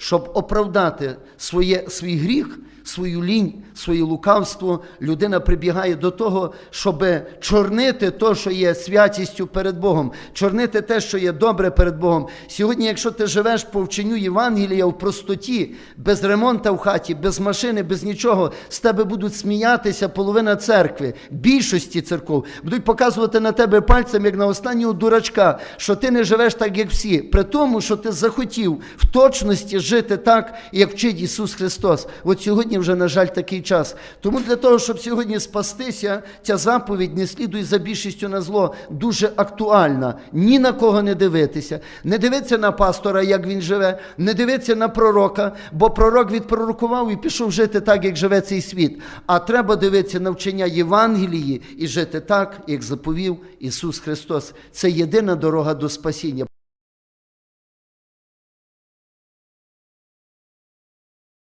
щоб оправдати своє, свій гріх, свою лінь, своє лукавство, людина прибігає до того, щоб чорнити те, що є святістю перед Богом, чорнити те, що є добре перед Богом. Сьогодні, якщо ти живеш по вченню Євангелія в простоті, без ремонту в хаті, без машини, без нічого, з тебе будуть сміятися половина церкви, більшості церков, будуть показувати на тебе пальцем, як на останнього дурачка, що ти не живеш так, як всі, при тому, що ти захотів в точності жити так, як вчить Ісус Христос. От сьогодні вже, на жаль, такий час. Тому для того, щоб сьогодні спастися, ця заповідь не слідуй за більшістю на зло, дуже актуальна. Ні на кого не дивитися, не дивитися на пастора, як він живе, не дивитися на пророка, бо пророк відпророкував і пішов жити так, як живе цей світ. А треба дивитися на вчення Євангелії і жити так, як заповів Ісус Христос. Це єдина дорога до спасіння.